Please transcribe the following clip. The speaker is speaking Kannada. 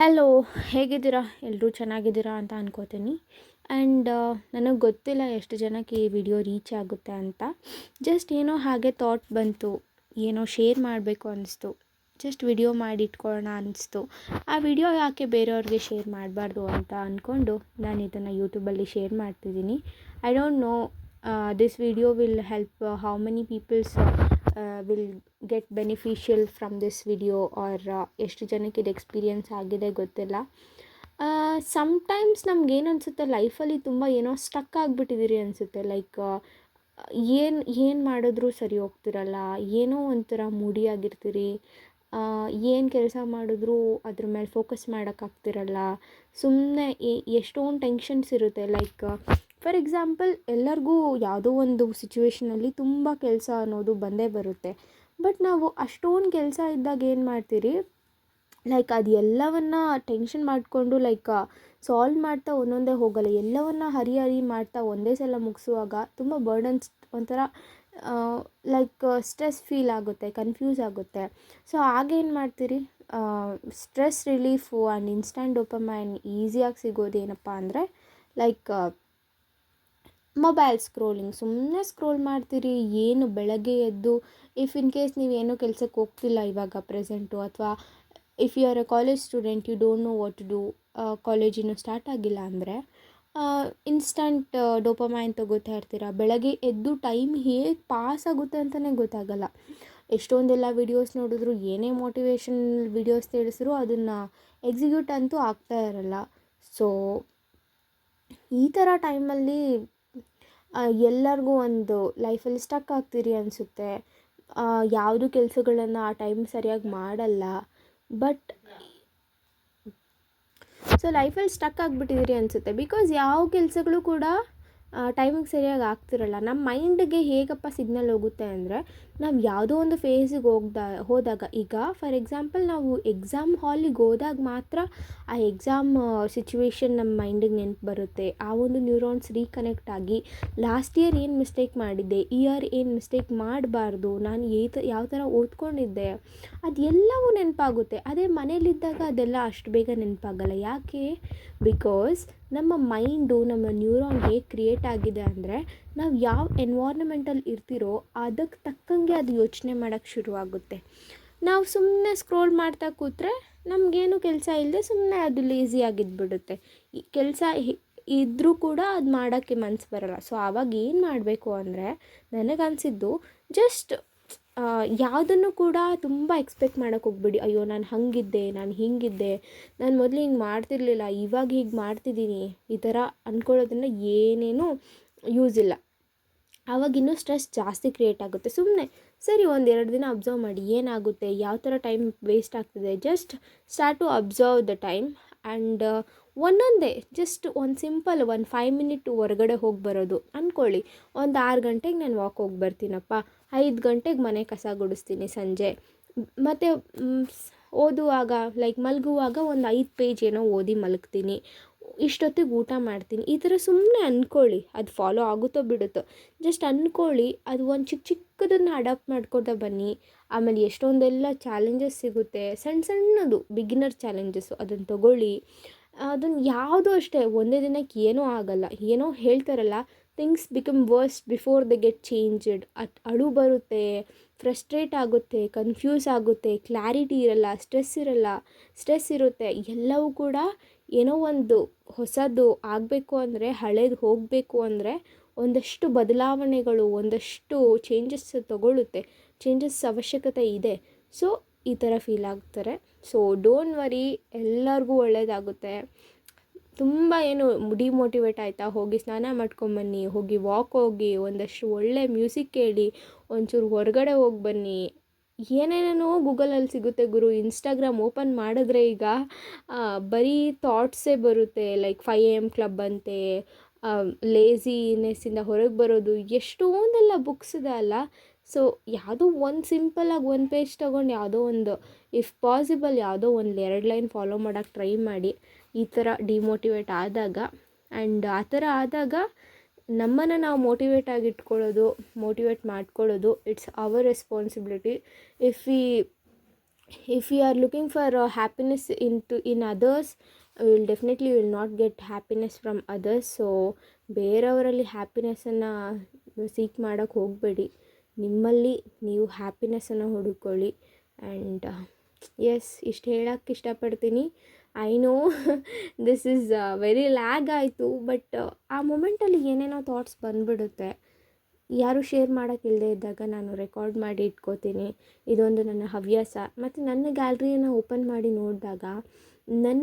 ಹಲೋ ಹೇಗಿದ್ದೀರಾ? ಎಲ್ಲರೂ ಚೆನ್ನಾಗಿದ್ದೀರಾ ಅಂತ ಅನ್ಕೋತೀನಿ. ಆ್ಯಂಡ್ ನನಗೆ ಗೊತ್ತಿಲ್ಲ ಎಷ್ಟು ಜನಕ್ಕೆ ಈ ವಿಡಿಯೋ ರೀಚ್ ಆಗುತ್ತೆ ಅಂತ. ಜಸ್ಟ್ ಏನೋ ಹಾಗೆ ಥಾಟ್ ಬಂತು. ಏನೋ ಶೇರ್ ಮಾಡಬೇಕು ಅನ್ನಿಸ್ತು ಜಸ್ಟ್ ವಿಡಿಯೋ ಮಾಡಿ ಇಟ್ಕೊಳ್ಳೋಣ ಅನ್ನಿಸ್ತು ಆ ವಿಡಿಯೋ ಯಾಕೆ ಬೇರೆಯವ್ರಿಗೆ ಶೇರ್ ಮಾಡಬಾರ್ದು ಅಂತ ಅಂದ್ಕೊಂಡು ನಾನು ಇದನ್ನು ಯೂಟ್ಯೂಬಲ್ಲಿ ಶೇರ್ ಮಾಡ್ತಿದ್ದೀನಿ. I don't know this video will help how many peoples will get beneficial from this video or ಎಷ್ಟು ಜನಕ್ಕೆ ಇದು ಎಕ್ಸ್ಪೀರಿಯನ್ಸ್ ಆಗಿದೆ ಗೊತ್ತಿಲ್ಲ. ಸಮ್ಟೈಮ್ಸ್ ನಮ್ಗೆ ಏನು ಅನಿಸುತ್ತೆ ಲೈಫಲ್ಲಿ ತುಂಬ ಏನೋ ಸ್ಟಕ್ ಆಗಿಬಿಟ್ಟಿದ್ದೀರಿ ಅನಿಸುತ್ತೆ. ಲೈಕ್ ಏನು ಏನು ಮಾಡಿದ್ರೂ ಸರಿ ಹೋಗ್ತಿರಲ್ಲ, ಏನೋ ಒಂಥರ ಮೂಡಿಯಾಗಿರ್ತೀರಿ ಏನು ಕೆಲಸ ಮಾಡಿದ್ರೂ ಅದ್ರ ಮೇಲೆ ಫೋಕಸ್ ಮಾಡೋಕ್ಕಾಗ್ತಿರಲ್ಲ ಸುಮ್ಮನೆ ಎಷ್ಟೊಂದು ಟೆನ್ಷನ್ಸ್ ಇರುತ್ತೆ. ಲೈಕ್ ಫಾರ್ ಎಕ್ಸಾಂಪಲ್, ಎಲ್ಲರಿಗೂ ಯಾವುದೋ ಒಂದು ಸಿಚುವೇಷನಲ್ಲಿ ತುಂಬ ಕೆಲಸ ಅನ್ನೋದು ಬಂದೇ ಬರುತ್ತೆ. ಬಟ್ ನಾವು ಅಷ್ಟೊಂದು ಕೆಲಸ ಇದ್ದಾಗ ಏನು ಮಾಡ್ತೀರಿ? ಲೈಕ್ ಅದು ಎಲ್ಲವನ್ನ ಟೆನ್ಷನ್ ಮಾಡಿಕೊಂಡು, ಲೈಕ್ ಸಾಲ್ವ್ ಮಾಡ್ತಾ ಒಂದೊಂದೇ ಹೋಗಲ್ಲ. ಎಲ್ಲವನ್ನ ಹರಿ ಹರಿ ಮಾಡ್ತಾ ಒಂದೇ ಸಲ ಮುಗಿಸುವಾಗ ತುಂಬ ಬರ್ಡನ್ಸ್ ಒಂಥರ ಲೈಕ್ ಸ್ಟ್ರೆಸ್ ಫೀಲ್ ಆಗುತ್ತೆ ಕನ್ಫ್ಯೂಸ್ ಆಗುತ್ತೆ. ಸೊ ಆಗೇನು ಮಾಡ್ತೀರಿ? Stress relief and instant dopamine ಈಸಿಯಾಗಿ ಸಿಗೋದು ಏನಪ್ಪ ಅಂದರೆ, ಲೈಕ್ ಮೊಬೈಲ್ ಸ್ಕ್ರೋಲಿಂಗ್ ಸುಮ್ಮನೆ ಸ್ಕ್ರೋಲ್ ಮಾಡ್ತೀರಿ, ಏನು ಬೆಳಗ್ಗೆ ಎದ್ದು ಇಫ್ ಇನ್ ಕೇಸ್ ನೀವು ಏನು ಕೆಲ್ಸಕ್ಕೆ ಹೋಗ್ತಿಲ್ಲ ಇವಾಗ ಪ್ರೆಸೆಂಟು ಅಥವಾ if you are a college student you don't know what to do college start ಆಗಿಲ್ಲ ಅಂದರೆ ಇನ್ಸ್ಟಂಟ್ ಡೋಪಮೈನ್ ತೊಗೋತಾ ಇರ್ತೀರ. ಬೆಳಗ್ಗೆ ಎದ್ದು ಟೈಮ್ ಹೇಗೆ ಪಾಸ್ ಆಗುತ್ತೆ ಅಂತಲೇ ಗೊತ್ತಾಗಲ್ಲ. ಎಷ್ಟೊಂದೆಲ್ಲ ವಿಡಿಯೋಸ್ ನೋಡಿದ್ರು, ಏನೇ ಮೋಟಿವೇಶನ್ ವಿಡಿಯೋಸ್ ತಿಳಿಸಿದ್ರು ಅದನ್ನು ಎಕ್ಸಿಕ್ಯೂಟ್ ಅಂತೂ ಆಗ್ತಾ ಇರಲ್ಲ. ಸೊ ಈ ಥರ ಟೈಮಲ್ಲಿ ಎಲ್ಲರಿಗೂ ಒಂದು ಲೈಫಲ್ಲಿ ಸ್ಟಕ್ ಆಗ್ತೀರಿ ಅನಿಸುತ್ತೆ. ಯಾವುದು ಕೆಲಸಗಳನ್ನು ಆ ಟೈಮ್ ಸರಿಯಾಗಿ ಮಾಡಲ್ಲ. ಬಟ್ ಸೊ ಲೈಫಲ್ಲಿ ಸ್ಟಕ್ ಆಗಿಬಿಟ್ಟಿದ್ದೀರಿ ಅನಿಸುತ್ತೆ. ಬಿಕಾಸ್ ಯಾವ ಕೆಲಸಗಳು ಕೂಡ ಟೈಮಿಗೆ ಸರಿಯಾಗಿ ಆಗ್ತಿರಲ್ಲ. ನಮ್ಮ ಮೈಂಡ್ಗೆ ಹೇಗಪ್ಪ ಸಿಗ್ನಲ್ ಹೋಗುತ್ತೆ ಅಂದರೆ, ನಾವು ಯಾವುದೋ ಒಂದು ಫೇಸಿಗೆ ಹೋಗ್ದಾ, ಹೋದಾಗ, ಈಗ ಫಾರ್ ಎಕ್ಸಾಂಪಲ್ ನಾವು ಎಕ್ಸಾಮ್ ಹಾಲಿಗೆ ಹೋದಾಗ ಮಾತ್ರ ಆ ಎಕ್ಸಾಮ್ ಸಿಚುವೇಶನ್ ನಮ್ಮ ಮೈಂಡಿಗೆ ನೆನಪು ಬರುತ್ತೆ. ಆ ಒಂದು ನ್ಯೂರಾನ್ಸ್ ರೀಕನೆಕ್ಟ್ ಆಗಿ ಲಾಸ್ಟ್ ಇಯರ್ ಏನು ಮಿಸ್ಟೇಕ್ ಮಾಡಿದ್ದೆ ಇಯರ್ ಏನು ಮಿಸ್ಟೇಕ್ ಮಾಡಬಾರ್ದು, ನಾನು ಏತ ಯಾವ ಥರ ಓದ್ಕೊಂಡಿದ್ದೆ, ಅದೆಲ್ಲವೂ ನೆನಪಾಗುತ್ತೆ. ಅದೇ ಮನೇಲಿದ್ದಾಗ ಅದೆಲ್ಲ ಅಷ್ಟು ಬೇಗ ನೆನಪಾಗಲ್ಲ. ಯಾಕೆ? ಬಿಕಾಸ್ ನಮ್ಮ ಮೈಂಡು ನಮ್ಮ ನ್ಯೂರಾನ್ ಹೇಗೆ ಕ್ರಿಯೇಟ್ ಆಗಿದೆ ಅಂದರೆ ನಾವು ಯಾವ ಎನ್ವಾರ್ನಮೆಂಟಲ್ಲಿ ಇರ್ತಿರೋ ಅದಕ್ಕೆ ತಕ್ಕಂಗೆ ಅದು ಯೋಚನೆ ಮಾಡೋಕ್ಕೆ ಶುರುವಾಗುತ್ತೆ. ನಾವು ಸುಮ್ಮನೆ ಸ್ಕ್ರೋಲ್ ಮಾಡ್ತಾ ಕೂತ್ರೆ ನಮಗೇನು ಕೆಲಸ ಇಲ್ಲದೆ ಸುಮ್ಮನೆ ಅದು ಲೇಸಿಯಾಗಿದ್ಬಿಡುತ್ತೆ ಈ ಕೆಲಸ ಇದ್ದರೂ ಕೂಡ ಅದು ಮಾಡೋಕ್ಕೆ ಮನಸ್ಸು ಬರೋಲ್ಲ. ಸೊ ಆವಾಗ ಏನು ಮಾಡಬೇಕು ಅಂದರೆ ನನಗನ್ಸಿದ್ದು ಜಸ್ಟ್ ಯಾವುದನ್ನು ಕೂಡ ತುಂಬ ಎಕ್ಸ್ಪೆಕ್ಟ್ ಮಾಡೋಕೆ ಹೋಗಬೇಡಿ. ಅಯ್ಯೋ, ನಾನು ಹಾಗಿದ್ದೆ, ನಾನು ಹೀಗಿದ್ದೆ, ನಾನು ಮೊದಲು ಹಿಂಗೆ ಮಾಡ್ತಿರಲಿಲ್ಲ, ಇವಾಗ ಹೀಗೆ ಮಾಡ್ತಿದ್ದೀನಿ ಈ ಥರ ಅಂದ್ಕೊಳ್ಳೋದ್ರಿಂದ ಏನೇನೂ ಯೂಸ್ ಇಲ್ಲ. ಆವಾಗ ಇನ್ನೂ ಸ್ಟ್ರೆಸ್ ಜಾಸ್ತಿ ಕ್ರಿಯೇಟ್ ಆಗುತ್ತೆ. ಸುಮ್ಮನೆ ಸರಿ ಒಂದು ಎರಡು ದಿನ ಅಬ್ಸರ್ವ್ ಮಾಡಿ, ಏನಾಗುತ್ತೆ, ಯಾವ ಥರ ಟೈಮ್ ವೇಸ್ಟ್ ಆಗ್ತಿದೆ just start to observe the time and ಒಂದೊಂದೇ ಜಸ್ಟ್ ಒಂದು ಸಿಂಪಲ್ ಒಂದು ಫೈವ್ ಮಿನಿಟ್ ಹೊರಗಡೆ ಹೋಗಿ ಬರೋದು. ಅಂದ್ಕೊಳ್ಳಿ ಒಂದು ಆರು ಗಂಟೆಗೆ ನಾನು ವಾಕ್ ಹೋಗಿ ಬರ್ತೀನಪ್ಪ. ಐದು ಗಂಟೆಗೆ ಮನೆ ಕಸ ಗುಡಿಸ್ತೀನಿ ಸಂಜೆ. ಮತ್ತು ಓದುವಾಗ ಲೈಕ್ ಮಲಗುವಾಗ ಒಂದು ಐದು ಪೇಜ್ ಏನೋ ಓದಿ ಮಲಗ್ತೀನಿ. ಇಷ್ಟೊತ್ತಿಗೆ ಊಟ ಮಾಡ್ತೀನಿ. ಈ ಥರ ಸುಮ್ಮನೆ ಅಂದ್ಕೊಳ್ಳಿ ಅದು ಫಾಲೋ ಆಗುತ್ತೋ ಬಿಡುತ್ತೋ. ಜಸ್ಟ್ ಅಂದ್ಕೊಳ್ಳಿ ಅದು ಒಂದು ಚಿಕ್ಕ ಚಿಕ್ಕದನ್ನು ಅಡಾಪ್ಟ್ ಮಾಡ್ಕೊತಾ ಬನ್ನಿ. ಆಮೇಲೆ ಎಷ್ಟೊಂದೆಲ್ಲ ಚಾಲೆಂಜಸ್ ಸಿಗುತ್ತೆ. ಸಣ್ಣ ಸಣ್ಣದು ಬಿಗಿನರ್ ಚಾಲೆಂಜಸ್ಸು ಅದನ್ನು ತೊಗೊಳ್ಳಿ. ಅದನ್ನು ಯಾವುದೂ ಅಷ್ಟೇ, ಒಂದೇ ದಿನಕ್ಕೆ ಏನೂ ಆಗಲ್ಲ, ಏನೋ ಹೇಳ್ತಾರಲ್ಲ things become worst before the get changed ಅದು ಅಳು ಬರುತ್ತೆ ಫ್ರಸ್ಟ್ರೇಟ್ ಆಗುತ್ತೆ ಕನ್ಫ್ಯೂಸ್ ಆಗುತ್ತೆ ಕ್ಲಾರಿಟಿ ಇರಲ್ಲ ಸ್ಟ್ರೆಸ್ ಇರಲ್ಲ ಸ್ಟ್ರೆಸ್ ಇರುತ್ತೆ, ಎಲ್ಲವೂ ಕೂಡ ಏನೋ ಒಂದು ಹೊಸದು ಆಗಬೇಕು ಅಂದರೆ, ಹಳೇದು ಹೋಗಬೇಕು ಅಂದರೆ, ಒಂದಷ್ಟು ಬದಲಾವಣೆಗಳು, ಒಂದಷ್ಟು ಚೇಂಜಸ್ ತಗೊಳ್ಳುತ್ತೆ ಚೇಂಜಸ್ ಅವಶ್ಯಕತೆ ಇದೆ. ಸೊ ಈ ಥರ ಫೀಲ್ ಆಗ್ತಾರೆ. ಸೊ ಡೋಂಟ್ ವರಿ ಎಲ್ಲರಿಗೂ ಒಳ್ಳೆಯದಾಗುತ್ತೆ ತುಂಬ ಏನು ಡಿಮೋಟಿವೇಟ್ ಆಯಿತಾ? ಹೋಗಿ ಸ್ನಾನ ಮಾಡ್ಕೊಂಬನ್ನಿ, ಹೋಗಿ ವಾಕ್ ಹೋಗಿ, ಒಂದಷ್ಟು ಒಳ್ಳೆ ಮ್ಯೂಸಿಕ್ ಕೇಳಿ, ಒಂಚೂರು ಹೊರಗಡೆ ಹೋಗಿ ಬನ್ನಿ. ಏನೇನೇನೋ ಗೂಗಲಲ್ಲಿ ಸಿಗುತ್ತೆ ಗುರು ಇನ್ಸ್ಟಾಗ್ರಾಮ್ ಓಪನ್ ಮಾಡಿದ್ರೆ ಈಗ ಬರೀ ಥಾಟ್ಸೇ ಬರುತ್ತೆ. Like five A M club ಅಂತೆ ಲೇಝಿನೆಸ್ಸಿಂದ ಹೊರಗೆ ಬರೋದು, ಎಷ್ಟೊಂದೆಲ್ಲ ಬುಕ್ಸ್ ಇದೆ ಅಲ್ಲ? ಸೊ ಯಾವುದೋ ಒಂದು ಸಿಂಪಲ್ಲಾಗಿ ಒಂದು ಪೇಜ್ ತೊಗೊಂಡು ಯಾವುದೋ ಒಂದು ಇಫ್ ಪಾಸಿಬಲ್ ಯಾವುದೋ ಒಂದು ಎರಡು ಲೈನ್ ಫಾಲೋ ಮಾಡೋಕ್ಕೆ ಟ್ರೈ ಮಾಡಿ, ಈ ಥರ ಡಿಮೋಟಿವೇಟ್ ಆದಾಗ. ಆ್ಯಂಡ್ ಆ ಥರ ಆದಾಗ ನಮ್ಮನ್ನು ನಾವು ಮೋಟಿವೇಟ್ ಆಗಿಟ್ಕೊಳ್ಳೋದು ಮೋಟಿವೇಟ್ ಮಾಡ್ಕೊಳ್ಳೋದು it's our responsibility if we if you are looking for happiness in to in others will definitely will not get happiness from others so ಬೇರೆಯವರಲ್ಲಿ ಹ್ಯಾಪಿನೆಸ್ಸನ್ನು ಸೀಕ್ ಮಾಡೋಕ್ಕೆ ಹೋಗಬೇಡಿ. ನಿಮ್ಮಲ್ಲಿ ನೀವು ಹ್ಯಾಪಿನೆಸ್ಸನ್ನು ಹುಡುಕೊಳ್ಳಿ. ಆ್ಯಂಡ್ ಎಸ್ ಇಷ್ಟು ಹೇಳೋಕ್ಕೆ ಇಷ್ಟಪಡ್ತೀನಿ. I know this is very lag ಆಯಿತು ಬಟ್ ಆ ಮೂಮೆಂಟಲ್ಲಿ ಏನೇನೋ ಥಾಟ್ಸ್ ಬಂದುಬಿಡುತ್ತೆ. ಯಾರು ಶೇರ್ ಮಾಡೋಕ್ಕಿಲ್ಲದೆ ಇದ್ದಾಗ ನಾನು ರೆಕಾರ್ಡ್ ಮಾಡಿ ಇಟ್ಕೋತೀನಿ. ಇದೊಂದು ನನ್ನ ಹವ್ಯಾಸ. ಮತ್ತು ನನ್ನ ಗ್ಯಾಲ್ರಿಯನ್ನು ಓಪನ್ ಮಾಡಿ ನೋಡಿದಾಗ ನನ್ನ